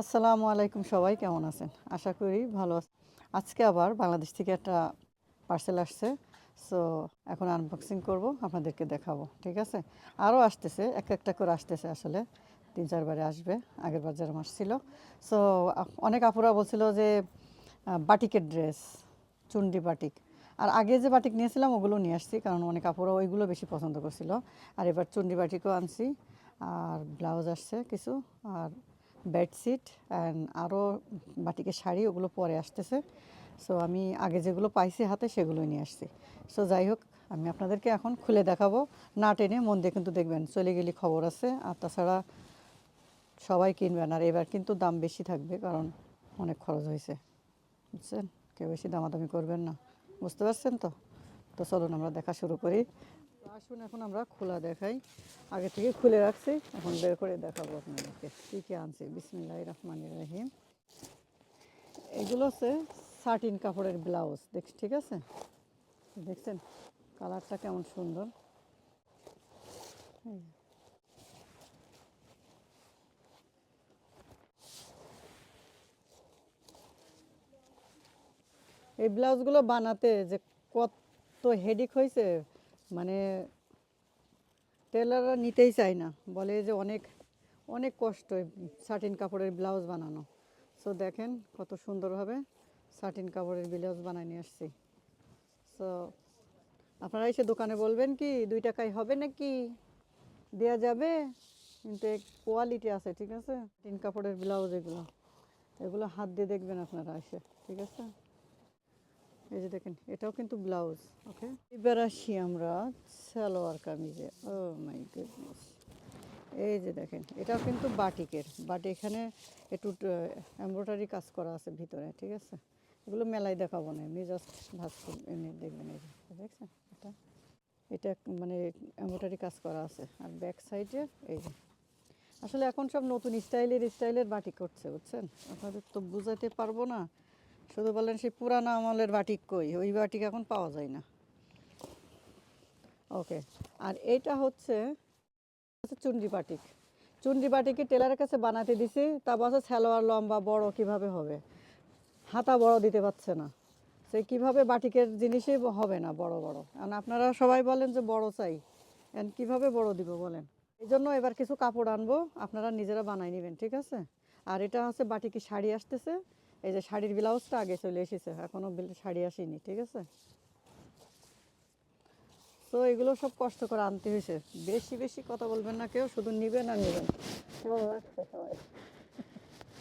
আসসালামু আলাইকুম সবাই, কেমন আছেন? আশা করি ভালো আছেন। আজকে আবার বাংলাদেশ থেকে একটা পার্সেল আসছে। সো এখন আনবক্সিং করব, আপনাদেরকে দেখাবো, ঠিক আছে? আরও আসতেছে, এক একটা করে আসতেছে আসলে। তিন চারবারে আসবে, আগের বার যেরকম আসছিল। সো অনেক আপুরা বলছিল যে বাটিকের ড্রেস চুন্ডি বাটিক। আর আগে যে বাটিক নিয়েছিলাম, ওগুলো নিয়ে আসছি, কারণ অনেক আপুরা ওইগুলো বেশি পছন্দ করছিল। আর এবার চুন্ডি বাটিকও আনছি, আর ব্লাউজ আসছে কিছু, আর বেডশিট অ্যান্ড আরও বাটিকের শাড়ি, ওগুলো পরে আসতেছে। সো আমি আগে যেগুলো পাইছি হাতে, সেগুলোই নিয়ে আসছি। সো যাই হোক, আমি আপনাদেরকে এখন খুলে দেখাবো। না টেনে মন দিয়ে কিন্তু দেখবেন, চলে গেলে খবর আছে। আর তাছাড়া সবাই কিনবেন, আর এবার কিন্তু দাম বেশি থাকবে, কারণ অনেক খরচ হয়েছে। বুঝছেন? কেউ বেশি দামাদামি করবেন না। বুঝতে পারছেন তো? তো চলুন আমরা দেখা শুরু করি। আসুন এখন আমরা খোলা দেখাই। আগে থেকে খুলে রাখছি, এখন বের করে দেখাবো আপনাদেরকে কী কী আনছি। বিসমিল্লাহ রহমান রহিম। এগুলো হচ্ছে সাটিন কাপড়ের ব্লাউজ দেখ ঠিক আছে? দেখছেন? কালারটা কেমন সুন্দর। এই ব্লাউজগুলো বানাতে যে কত হেডিক হয়েছে মানে টেলাররা নিতেই চায় না। বলে যে অনেক অনেক কষ্ট সাটিন কাপড়ের ব্লাউজ বানানো। সো দেখেন কত সুন্দরভাবে সাটিন কাপড়ের ব্লাউজ বানায় নিয়ে আসছি। সো আপনারা এসে দোকানে বলবেন কি, দুই টাকায় হবে নাকি? দেয়া যাবে, কিন্তু কোয়ালিটি আছে, ঠিক আছে? সাটিন কাপড়ের ব্লাউজ এগুলো। এগুলো হাত দিয়ে দেখবেন আপনারা এসে, ঠিক আছে? এই যে দেখেন, এটাও কিন্তু ব্লাউজ, ওকে? এবার আসি আমরা সালোয়ার কামিজে। ও মাই গুডনেস। এই যে দেখেন, এটাও কিন্তু বাটিকের। বাট এখানে একটু এমব্রয়ডারি কাজ করা আছে ভিতরে, ঠিক আছে? এগুলো মেলায় দেখাবো না, এমনি জাস্ট ভাজ এমনি দেখবেন এই যে, দেখছেন? এটা এটা মানে এমব্রয়ডারি কাজ করা আছে। আর ব্যাক সাইডে এই যে। আসলে এখন সব নতুন স্টাইলের স্টাইলের বাটিক করছে, বুঝছেন? আপনাদের তো বুঝাতে পারব না। শুধু বলেন সেই পুরানো আমলের বাটিক কই? ওই বাটিক এখন পাওয়া যায় না। ওকে, আর এটা হচ্ছে চুন্ডি বাটিক। চুন্ডি বাটিকে টেলারের কাছে বানাতে দিছি, তা বলছে সালোয়ার লম্বা, বড় কীভাবে হবে? হাতা বড় দিতে পারছে না। সে কীভাবে বাটিকের জিনিসই হবে না বড় বড়? কারণ আপনারা সবাই বলেন যে বড় চাই। এখন কীভাবে বড় দিব বলেন? এই জন্য এবার কিছু কাপড় আনব, আপনারা নিজেরা বানাই নেবেন, ঠিক আছে? আর এটা হচ্ছে বাটিকে শাড়ি আসতেছে। এই যে শাড়ির ব্লাউজটা আগে চলে এসেছে এখনও শাড়ি আসেনি, ঠিক আছে? তো এগুলো সব কষ্ট করে আনতে হয়েছে। বেশি বেশি কথা বলবেন না কেউ, শুধু নিবেন আর নেবেন। ভালো সবাই